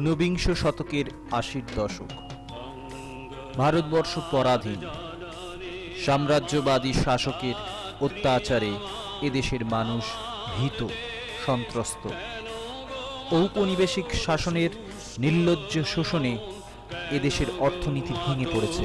ঊনবিংশ শতকের আশির দশক। ভারতবর্ষ পরাধীন, সাম্রাজ্যবাদী শাসকের অত্যাচারে এদেশের মানুষ ভীত, সন্ত্রস্ত। ঔপনিবেশিক শাসনের নির্লজ্জ শোষণে এদেশের অর্থনীতি ভেঙে পড়েছে।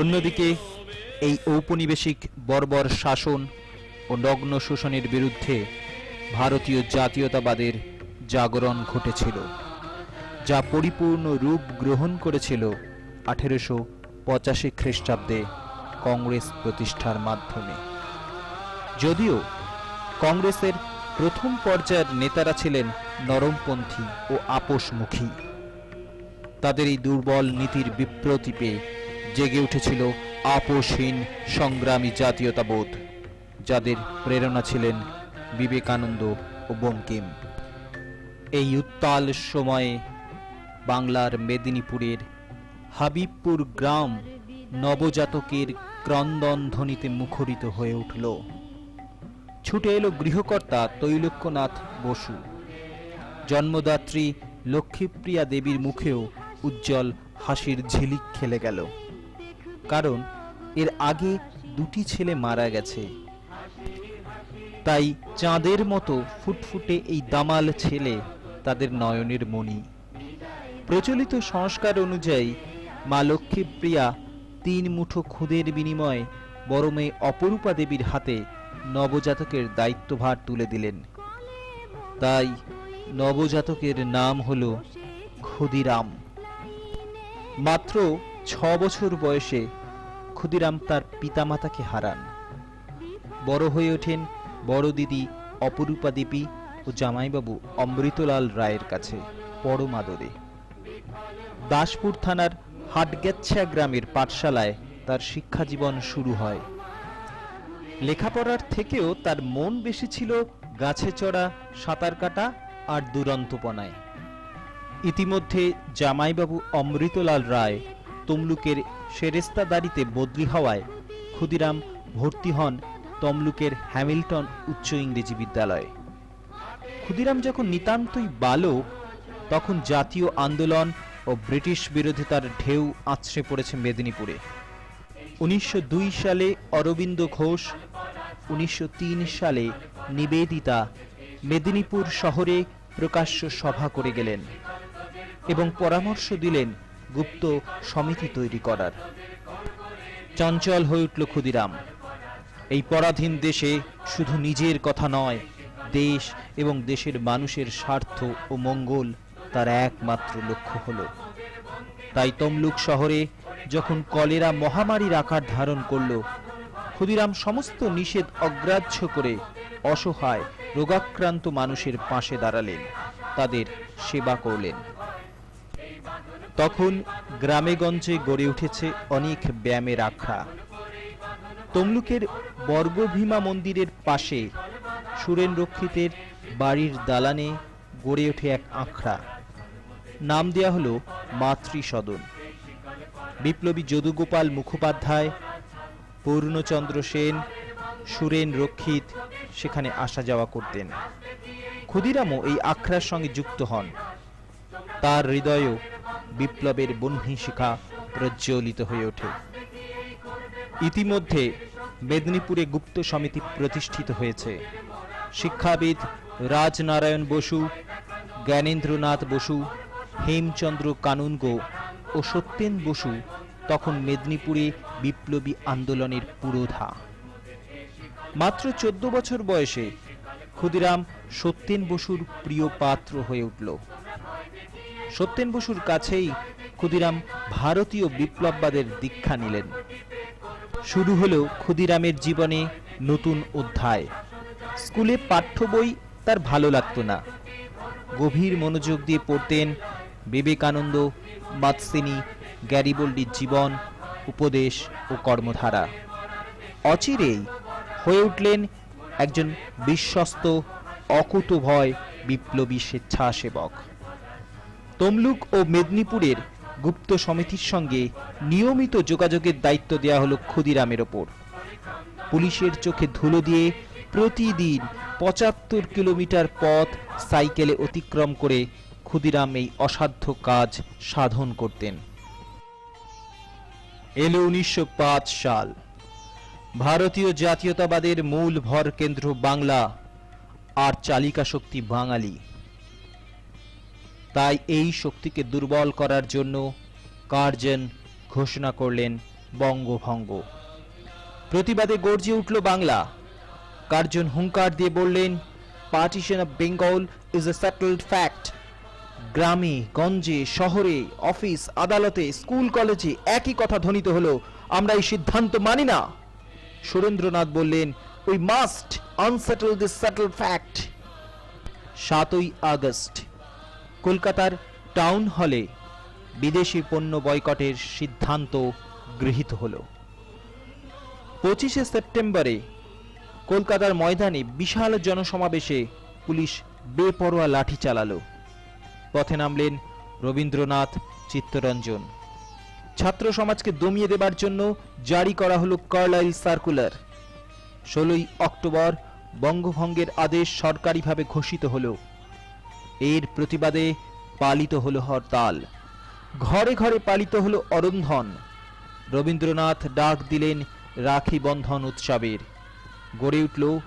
অন্যদিকে, এই ঔপনিবেশিক বর্বর শাসন ও নগ্ন শোষণের বিরুদ্ধে ভারতীয় জাতীয়তাবাদের জাগরণ ঘটেছিল, যা পরিপূর্ণ রূপ গ্রহণ করেছিল আঠেরোশো পঁচাশি খ্রিস্টাব্দে কংগ্রেস প্রতিষ্ঠার মাধ্যমে। যদিও কংগ্রেসের প্রথম পর্যায়ের নেতারা ছিলেন নরমপন্থী ও আপোষমুখী। তাদের এই দুর্বল নীতির বিপ্রতীপে জেগে উঠেছিল আপোষহীন সংগ্রামী জাতীয়তাবোধ, যাদের প্রেরণা ছিলেন বিবেকানন্দ ও বঙ্কিম। এই উত্তাল সময়ে বাংলার মেদিনীপুরের হাবিবপুর গ্রাম নবজাতকের ক্রন্দন ধ্বনিতে মুখরিত হয়ে উঠল। ছুটে এলো গৃহকর্তা তৈলক্যনাথ বসু। জন্মদাত্রী লক্ষ্মীপ্রিয়া দেবীর মুখেও উজ্জ্বল হাসির ঝিলিক খেলে গেল। কারণ এর আগে দুটি ছেলে মারা গেছে। তাই চাঁদের মতো ফুটফুটে এই দামাল ছেলে তাদের নয়নের মণি। প্রচলিত সংস্কার অনুযায়ী মা লক্ষ্মীপ্রিয়া তিন মুঠো খুদের বিনিময়ে বড় মেয়ে অপরূপা দেবীর হাতে নবজাতকের দায়িত্বভার তুলে দিলেন। তাই নবজাতকের নাম হল ক্ষুদিরাম। মাত্র ছ বছর বয়সে ক্ষুদিরাম তার পিতামাতাকে হারান। বড় হয়ে ওঠেন বড় দিদি অপরূপা দেবী ও জামাইবাবু অমৃতলাল রায়ের কাছে পরম আদরে দাসপুর থানার হাটগেচ্ছা গ্রামের পাঠশালায় তার শিক্ষা জীবন শুরু হয়। লেখাপড়ার থেকেও তার মন বেশি ছিল গাছে চড়া, সাঁতার কাটা আর দুরন্তপনায়। ইতিমধ্যে জামাইবাবু অমৃতলাল রায় তমলুকের সেরেস্তাদারিতে বদলি হওয়ায় ক্ষুদিরাম ভর্তি হন তমলুকের হ্যামিল্টন উচ্চ ইংরেজি বিদ্যালয়ে। ক্ষুদিরাম যখন নিতান্তই বালক, তখন জাতীয় আন্দোলন ও ব্রিটিশ বিরোধিতার ঢেউ আছড়ে পড়েছে মেদিনীপুরে। উনিশশো দুই সালে অরবিন্দ ঘোষ, উনিশশো তিন সালে নিবেদিতা মেদিনীপুর শহরে প্রকাশ্য সভা করে গেলেন এবং পরামর্শ দিলেন গুপ্ত সমিতি তৈরি করার। চঞ্চল হয়ে উঠল ক্ষুদিরাম। এই পরাধীন দেশে শুধু নিজের কথা নয়, দেশ এবং দেশের মানুষের স্বার্থ ও মঙ্গল তার একমাত্র লক্ষ্য হলো। তাই তমলুক শহরে যখন কলেরা মহামারীর আকার ধারণ করল, ক্ষুদিরাম সমস্ত নিষেধ অগ্রাহ্য করে অসহায়, রোগাক্রান্ত মানুষের পাশে দাঁড়ালেন, তাদের সেবা করলেন। তখন গ্রামেগঞ্জে গড়ে উঠেছে অনেক ব্যায়ামের আখড়া। তমলুকের বর্গভীমা মন্দিরের পাশে সুরেন রক্ষিতের বাড়ির দালানে গড়ে ওঠে এক আখড়া। নাম দেয়া হলো মাতৃসদন। বিপ্লবী যদুগোপাল মুখোপাধ্যায়, পূর্ণচন্দ্র সেন সুরেন রক্ষিত সেখানে আসা যাওয়া করতেন। ক্ষুদিরামও এই আখড়ার সঙ্গে যুক্ত হন। তার হৃদয়েও বিপ্লবের বহ্নিশিখা প্রজ্বলিত হয়ে ওঠে। ইতিমধ্যে মেদিনীপুরে গুপ্ত সমিতি প্রতিষ্ঠিত হয়েছে। শিক্ষাবিদ রাজনারায়ণ বসু, জ্ঞানেন্দ্রনাথ বসু, হেমচন্দ্র কানুনগো ও সত্যেন বসু তখন মেদিনীপুরে বিপ্লবী আন্দোলনের পুরোধা। মাত্র চোদ্দ বছর বয়সে ক্ষুদিরাম সত্যেন বসুর প্রিয় পাত্র হয়ে উঠল। সত্যেন বসুর কাছেই ক্ষুদিরাম ভারতীয় বিপ্লববাদের দীক্ষা নিলেন। শুরু হলো ক্ষুদিরামের জীবনে নতুন অধ্যায়। স্কুলে পাঠ্য বই তার ভালো লাগতো না। গভীর মনোযোগ দিয়ে পড়তেন বিবেকানন্দ মাতসিনী গ্যারিবল্ডির জীবন, উপদেশ ও কর্মধারা। অচিরেই হয়ে উঠলেন একজন বিশ্বস্ত, অকুতভয় বিপ্লবী স্বেচ্ছাসেবক। তমলুক ও মেদিনীপুরের গুপ্ত সমিতির সঙ্গে নিয়মিত যোগাযোগের দায়িত্ব দেওয়া হলো ক্ষুদিরামের ওপর। পুলিশের চোখে ধুলো দিয়ে প্রতিদিন পঁচাত্তর কিলোমিটার পথ সাইকেলে অতিক্রম করে ক্ষুদিরাম এই অসাধ্য কাজ সাধন করতেন। এলো উনিশশো পাঁচ সাল। ভারতীয় জাতীয়তাবাদের মূল ভর কেন্দ্র বাংলা, আর চালিকা শক্তি বাঙালি। তাই এই শক্তিকে দুর্বল করার জন্য কার্জন ঘোষণা করলেন বঙ্গভঙ্গ। প্রতিবাদে গর্জে উঠল বাংলা। কার্জন হুঙ্কার দিয়ে বললেন partition of Bengal is a settled fact গ্রামে, গঞ্জে, শহরে, অফিস, আদালতে, স্কুল, কলেজে একই কথা ধ্বনিত হলো। আমরা এই সিদ্ধান্ত মানি না। সুরেন্দ্রনাথ বললেন we must unsettle this settled fact সাতই আগস্ট। কলকাতার টাউন হলে বিদেশি পণ্য বয়কটের সিদ্ধান্ত গৃহীত হলো। পঁচিশে সেপ্টেম্বরে কলকাতার ময়দানে বিশাল জনসমাবেশে পুলিশ বেপরোয়া লাঠি চালালো। পথে নামলেন রবীন্দ্রনাথ চিত্তরঞ্জন। ছাত্র সমাজকে দমিয়ে দেবার জন্য জারি করা হলো কার্লাইল সার্কুলার। ষোলোই অক্টোবর বঙ্গভঙ্গের আদেশ সরকারিভাবে ঘোষিত হলো। এর প্রতিবাদে পালিত হল হরতাল। ঘরে ঘরে পালিত হল অরন্ধন। রবীন্দ্রনাথ ডাক দিলেন, রাখি বন্ধন উৎসবের। গড়ে উঠল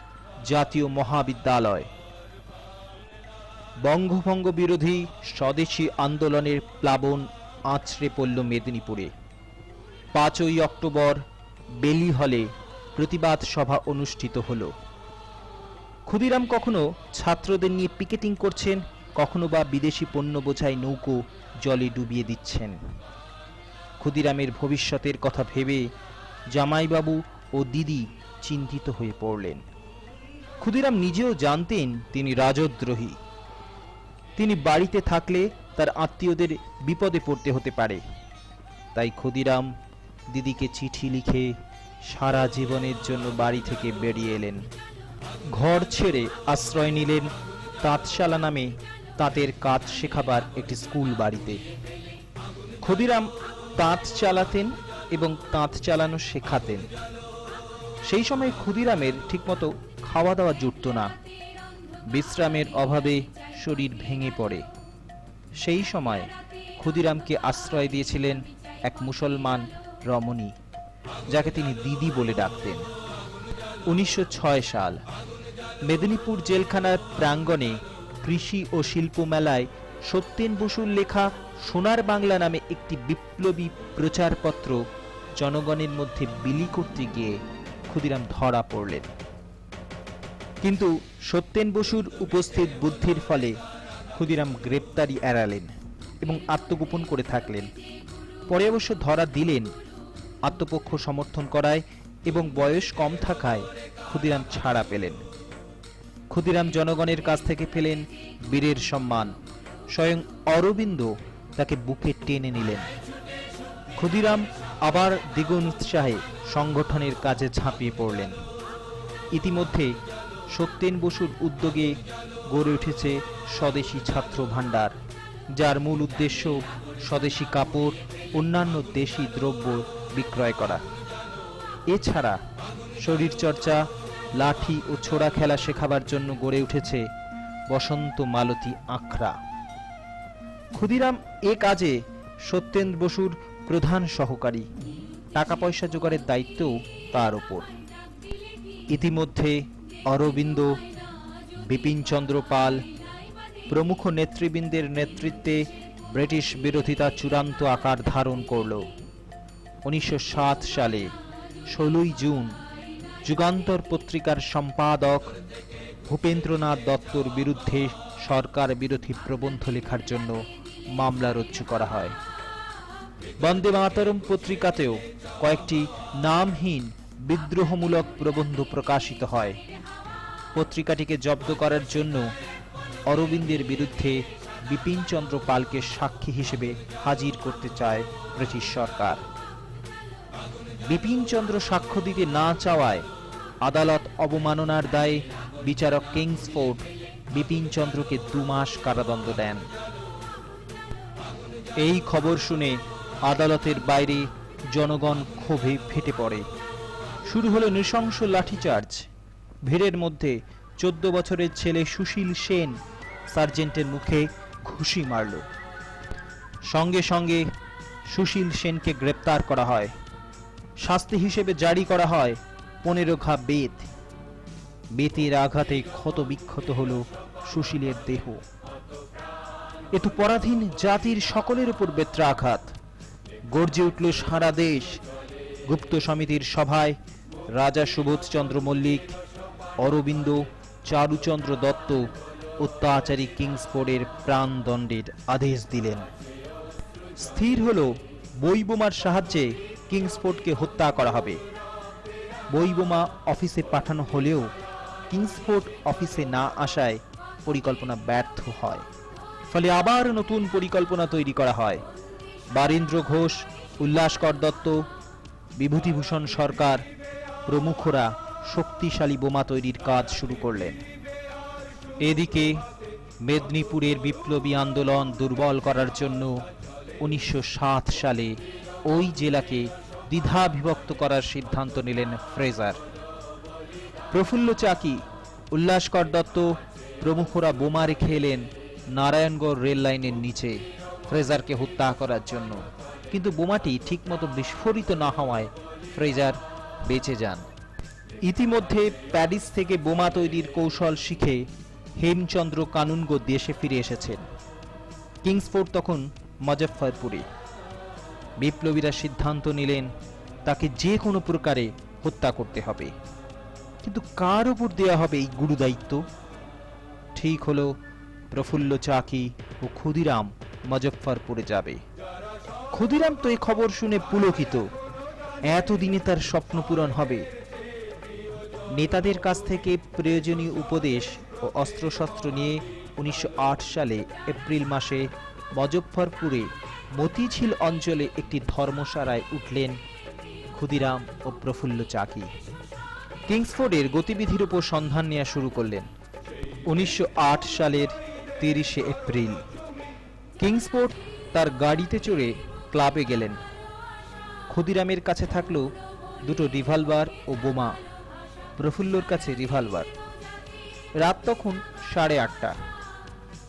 জাতীয় মহাবিদ্যালয়। বঙ্গভঙ্গ বিরোধী স্বদেশী আন্দোলনের প্লাবন আছড়ে পড়ল মেদিনীপুরে। পাঁচই অক্টোবর বেলি হলে প্রতিবাদ সভা অনুষ্ঠিত হল। ক্ষুদিরাম কখনো ছাত্রদের নিয়ে পিকেটিং করছেন? কখনো বা বিদেশি পণ্য বোঝাই নৌকো জলে ডুবিয়ে দিচ্ছেন। ক্ষুদিরামের ভবিষ্যতের কথা ভেবে জামাইবাবু ও দিদি চিন্তিত হয়ে পড়লেন। ক্ষুদিরাম নিজেও জানতেন তিনি রাজদ্রোহী। তিনি বাড়িতে থাকলে তার আত্মীয়দের বিপদে পড়তে হতে পারে। তাই ক্ষুদিরাম দিদিকে চিঠি লিখে সারা জীবনের জন্য বাড়ি থেকে বেরিয়ে এলেন। ঘর ছেড়ে আশ্রয় নিলেন তাঁতশালা নামে তাঁতের কাজ শেখাবার একটি স্কুল বাড়িতে। ক্ষুদিরাম তাঁত চালাতেন এবং তাঁত চালানো শেখাতেন। সেই সময় ক্ষুদিরামের ঠিকমতো খাওয়া দাওয়া জুটত না। বিশ্রামের অভাবে শরীর ভেঙে পড়ে। সেই সময় ক্ষুদিরামকে আশ্রয় দিয়েছিলেন এক মুসলমান রমণী, যাকে তিনি দিদি বলে ডাকতেন। উনিশশো ছয় সাল, মেদিনীপুর জেলখানার প্রাঙ্গণে কৃষি ও শিল্প মেলায় সত্যেন বসুর লেখা সোনার বাংলা নামে একটি বিপ্লবী প্রচারপত্র জনগণের মধ্যে বিলি করতে গিয়ে ক্ষুদিরাম ধরা পড়লেন। কিন্তু সত্যেন বসুর উপস্থিত বুদ্ধির ফলে ক্ষুদিরাম গ্রেপ্তারি এড়ালেন এবং আত্মগোপন করে থাকলেন। পরে অবশ্য ধরা দিলেন আত্মপক্ষ সমর্থন করায় এবং বয়স কম থাকায় ক্ষুদিরাম ছাড়া পেলেন। ক্ষুদিরাম জনগণের কাছ থেকে পেলেন বীরের সম্মান। স্বয়ং অরবিন্দ তাকে বুকে টেনে নিলেন। ক্ষুদিরাম আবার দ্বিগুণ উৎসাহে সংগঠনের কাজে ঝাঁপিয়ে পড়লেন। ইতিমধ্যে সত্যেন বসুর উদ্যোগে গড়ে উঠেছে স্বদেশী ছাত্র ভাণ্ডার, যার মূল উদ্দেশ্য স্বদেশী কাপড়, অন্যান্য দেশি দ্রব্য বিক্রয় করা। এছাড়া শরীরচর্চা লাঠি ও ছোড়া খেলা শেখাবার জন্য গড়ে উঠেছে বসন্ত মালতী আখড়া। ক্ষুদিরাম এ কাজে সত্যেন্দ্র বসুর প্রধান সহকারী। টাকা পয়সা জোগাড়ের দায়িত্বও তার ওপর। ইতিমধ্যে অরবিন্দ, বিপিনচন্দ্র পাল, প্রমুখ নেতৃবৃন্দের নেতৃত্বে ব্রিটিশ বিরোধিতা চূড়ান্ত আকার ধারণ করল। উনিশশো সাত সালে ষোলোই জুন যুগান্তর পত্রিকার সম্পাদক ভূপেন্দ্রনাথ দত্তর বিরুদ্ধে সরকার বিরোধী প্রবন্ধ লেখার জন্য মামলা রজ্জু করা হয়। বন্দে মাতরম পত্রিকাতেও কয়েকটি নামহীন, বিদ্রোহমূলক প্রবন্ধ প্রকাশিত হয়। পত্রিকাটিকে জব্দ করার জন্য অরবিন্দের বিরুদ্ধে বিপিনচন্দ্র পালকে সাক্ষী হিসেবে হাজির করতে চায় ব্রিটিশ সরকার। বিপিনচন্দ্র সাক্ষ্য দিতে না চাওয়ায় আদালত অবমাননার দায়ে বিচারক কিংসফোর্ড বিপিনচন্দ্রকে দু মাস কারাদণ্ড দেন। এই খবর শুনে আদালতের বাইরে জনগণ ক্ষোভে ফেটে পড়ে। শুরু হলো নৃশংস লাঠিচার্জ। ভিড়ের মধ্যে চোদ্দ বছরের ছেলে সুশীল সেন সার্জেন্টের মুখে ঘুষি মারল। সঙ্গে সঙ্গে সুশীল সেনকে গ্রেপ্তার করা হয়। শাস্তি হিসেবে জারি করা হয়। পনেরো ঘা বেত। বেতের আঘাতে ক্ষত বিক্ষত হল সুশীলের দেহ। এত পরাধীন জাতির সকলের উপর বেত্রাঘাত। গর্জে উঠল সারা দেশ। গুপ্ত সমিতির সভায় রাজা সুবোধচন্দ্র মল্লিক, অরবিন্দ চারুচন্দ্র দত্ত অত্যাচারী কিংসফোর্ডের প্রাণদণ্ডের আদেশ দিলেন। স্থির হল বইবোমার সাহায্যে কিংসফোর্ডকে হত্যা করা হবে। বইবোমা অফিসে পাঠানো হলেও কিংসফোর্ড অফিসে না আসায় পরিকল্পনা ব্যর্থ হয়। ফলে আবার নতুন পরিকল্পনা তৈরি করা হয়। বারীন্দ্র ঘোষ উল্লাসকর দত্ত বিভূতিভূষণ সরকার প্রমুখরা শক্তিশালী বোমা তৈরির কাজ শুরু করলেন। এদিকে মেদিনীপুরের বিপ্লবী আন্দোলন দুর্বল করার জন্য উনিশশো সাত সালে ওই জেলাকে দ্বিধাবিভক্ত করার সিদ্ধান্ত নিলেন ফ্রেজার। প্রফুল্ল চাকি, উল্লাসকর দত্ত, প্রমুখরা বোমা রেখে এলেন নারায়ণগড় রেল লাইনের নিচে ফ্রেজারকে হত্যা করার জন্য। কিন্তু বোমাটি ঠিকমতো বিস্ফোরিত না হওয়ায় ফ্রেজার বেঁচে যান। ইতিমধ্যে প্যারিস থেকে বোমা তৈরির কৌশল শিখে হেমচন্দ্র কানুনগো দেশে ফিরে এসেছেন। কিংসফোর্ড তখন মজফ্ফরপুরে। বিপ্লবীরা সিদ্ধান্ত নিলেন তাকে যে কোনো প্রকারে হত্যা করতে হবে। কিন্তু কার উপর দেয়া হবে এই গুরুদায়িত্ব ঠিক হলো, প্রফুল্ল চাকি ও ক্ষুদিরাম মজফ্ফরপুরে যাবে। ক্ষুদিরাম তো এই খবর শুনে পুলকিত। এতদিনে তার স্বপ্ন পূরণ হবে। নেতাদের কাছ থেকে প্রয়োজনীয় উপদেশ ও অস্ত্রশস্ত্র নিয়ে উনিশশো আট সালে এপ্রিল মাসে মজফ্ফরপুরে মতিঝিল অঞ্চলে একটি ধর্মশালায় উঠলেন ক্ষুদিরাম ও প্রফুল্ল চাকি। কিংসফোর্ডের গতিবিধির উপর সন্ধান নেওয়া শুরু করলেন উনিশশো আট সালের তিরিশে এপ্রিল। কিংসফোর্ড তার গাড়িতে চড়ে ক্লাবে গেলেন। ক্ষুদিরামের কাছে থাকল দুটো রিভলভার ও বোমা, প্রফুল্লর কাছে রিভলভার। রাত তখন সাড়ে আটটা।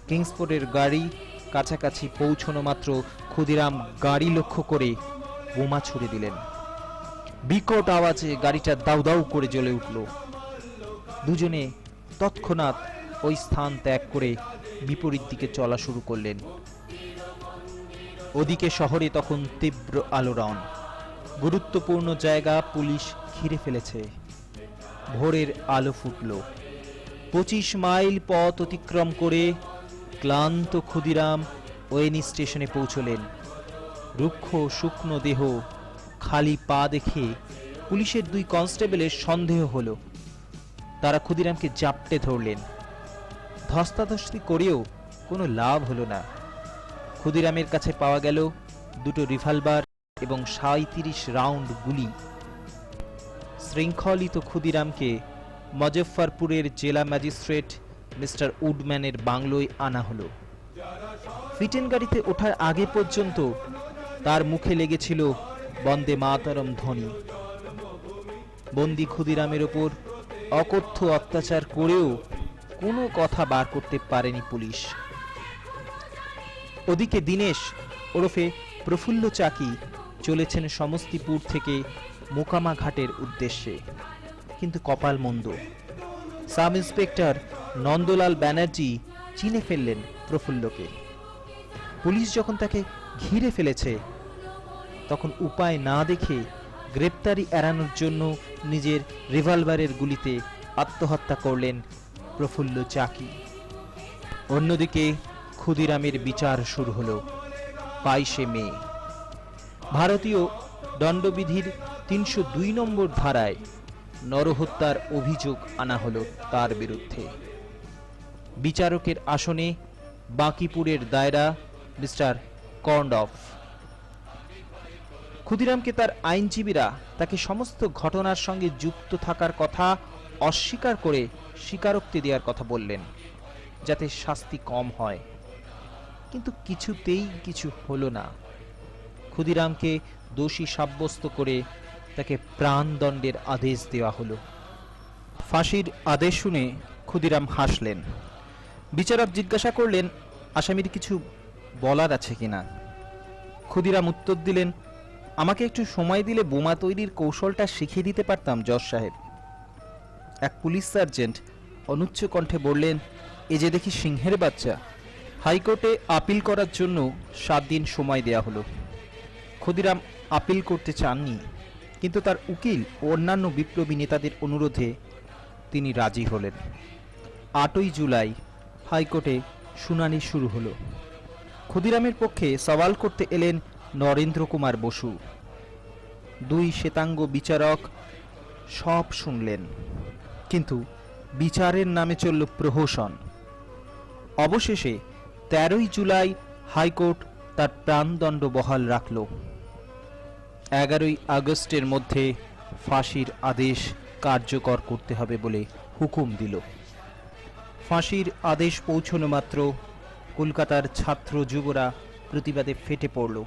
কিংসফোর্ডের গাড়ি কাছাকাছি পৌঁছনো মাত্র ক্ষুদিরাম গাড়ি লক্ষ্য করে বোমা ছুড়ে দিলেন। বিকট আওয়াজে গাড়িটা দাউ দাউ করে জ্বলে উঠল। দুজনে তৎক্ষণাৎ ওই স্থান ত্যাগ করে বিপরীত দিকে চলা শুরু করলেন। ওদিকে শহরে তখন তীব্র আলোড়ন। গুরুত্বপূর্ণ জায়গা পুলিশ ঘিরে ফেলেছে। ভোরের আলো ফুটল। পঁচিশ মাইল পথ অতিক্রম করে ক্লান্ত ক্ষুদিরাম ওয়েনি স্টেশনে পৌঁছলেন। রুক্ষ, শুকনো দেহ, খালি পা দেখে পুলিশের দুই কনস্টেবলের সন্দেহ হলো। তারা ক্ষুদিরামকে জাপটে ধরলেন। ধস্তাধস্তি করেও কোনো লাভ হলো না। ক্ষুদিরামের কাছে পাওয়া গেল দুটো রিভলভার এবং সাঁত্রিশ রাউন্ড গুলি। শৃঙ্খলিত ক্ষুদিরামকে মজফ্ফরপুরের জেলা ম্যাজিস্ট্রেট মিস্টার উডম্যানের বাংলোয় আনা হলো। ফিটেন গাড়িতে ওঠার আগে পর্যন্ত তার মুখে লেগেছিল বন্দে মাতরম ধ্বনি। বন্দি ক্ষুদিরামের ওপর অকথ্য অত্যাচার করেও কোনো কথা বার করতে পারেনি পুলিশ। ওদিকে দীনেশ ওরফে প্রফুল্ল চাকি চলেছেন সমস্তিপুর থেকে মোকামা ঘাটের উদ্দেশ্যে, কিন্তু কপাল মন্দ। সাব ইন্সপেক্টর নন্দলাল ব্যানার্জি চিনে ফেললেন প্রফুল্লকে। পুলিশ যখন তাকে ঘিরে ফেলেছে, তখন উপায় না দেখে গ্রেপ্তারি এড়ানোর জন্য নিজের রিভলভারের গুলিতে আত্মহত্যা করলেন প্রফুল্ল চাকি। অন্যদিকে ক্ষুদিরামের বিচার শুরু হল বাইশে মে। ভারতীয় দণ্ডবিধির তিনশো দুই নম্বর ধারায় নরহত্যার অভিযোগ আনা হলো তার বিরুদ্ধে। বিচারকের আসনে বাঁকিপুরের দায়রা মিস্টার কর্নডফ। ক্ষুদিরামকে তার আইনজীবীরা তাকে সমস্ত ঘটনার সঙ্গে যুক্ত থাকার কথা অস্বীকার করে স্বীকারোক্তি দেওয়ার কথা বললেন, যাতে শাস্তি কম হয়। কিন্তু কিছুতেই কিছু হলো না। ক্ষুদিরামকে দোষী সাব্যস্ত করে তাকে প্রাণদণ্ডের আদেশ দেওয়া হলো। ফাঁসির আদেশ শুনে ক্ষুদিরাম হাসলেন। বিচারক জিজ্ঞাসা করলেন, আসামির কিছু বলার আছে কিনা ক্ষুদিরাম উত্তর দিলেন, আমাকে একটু সময় দিলে বোমা তৈরির কৌশলটা শিখিয়ে দিতে পারতাম, জজ সাহেব। এক পুলিশ সার্জেন্ট অনুচ্চ কণ্ঠে বললেন, এ যে দেখি সিংহের বাচ্চা। হাইকোর্টে আপিল করার জন্য সাত দিন সময় দেয়া হলো। ক্ষুদিরাম আপিল করতে চাননি, কিন্তু তার উকিল ও অন্যান্য বিপ্লবী নেতাদের অনুরোধে তিনি রাজি হলেন। আটই জুলাই হাইকোর্টে শুনানি শুরু হলো। ক্ষুদিরামের পক্ষে সওয়াল করতে এলেন নরেন্দ্র কুমার বসু। দুই শ্বেতাঙ্গ বিচারক সব শুনলেন, কিন্তু বিচারের নামে চলল প্রহসন। অবশেষে তেরোই জুলাই হাইকোর্ট তার প্রাণদণ্ড বহাল রাখল। এগারোই আগস্টের মধ্যে ফাঁসির আদেশ কার্যকর করতে হবে বলে হুকুম দিল। ফাঁসির আদেশ পৌঁছনো মাত্র কলকাতার ছাত্র যুবরা প্রতিবাদে ফেটে পড়ল।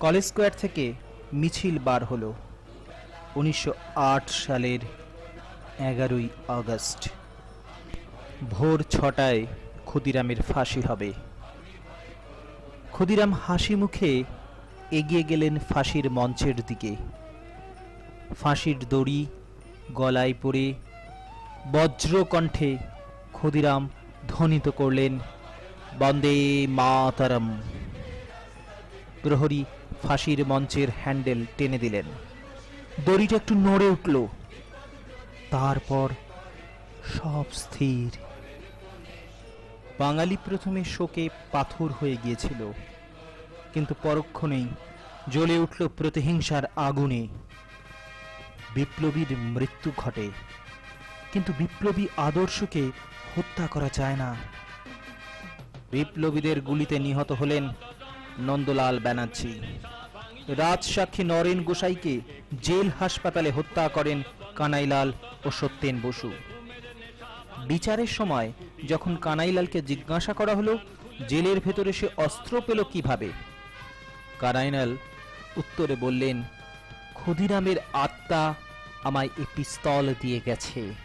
কলেজ স্কোয়ার থেকে মিছিল বার হলো। উনিশশো আট সালের এগারোই আগস্ট। ভোর ছটায় ক্ষুদিরামের ফাঁসি হবে। ক্ষুদিরাম হাসি মুখে এগিয়ে গেলেন ফাঁসির মঞ্চের দিকে। ফাঁসির দড়ি গলায় পড়ে বজ্রকণ্ঠে ক্ষুদিরাম ধ্বনিত করলেন, বন্দে মাতারম। প্রহরী ফাঁসির মঞ্চের হ্যান্ডেল টেনে দিলেন। দড়িটা একটু নড়ে উঠল। তারপর সব স্থির। বাঙালি প্রথমে শোকে পাথর হয়ে গিয়েছিল, কিন্তু পরক্ষণেই জ্বলে উঠল প্রতিহিংসার আগুনে। বিপ্লবীর মৃত্যু ঘটে, কিন্তু বিপ্লবী আদর্শকে হত্যা করা যায় না। বিপ্লবীদের গুলিতে নিহত হলেন নন্দলাল ব্যানার্জি। রাজসাক্ষী নরেন গোসাইকে জেল হাসপাতালে হত্যা করেন কানাইলাল ও সত্যেন বসু। বিচারের সময় যখন কানাইলালকে জিজ্ঞাসা করা হলো, জেলের ভেতরে সে অস্ত্র পেল কীভাবে? কানাইলাল উত্তরে বললেন, ক্ষুদিরামের আত্মা আমায় এ পিস্তল দিয়ে গেছে।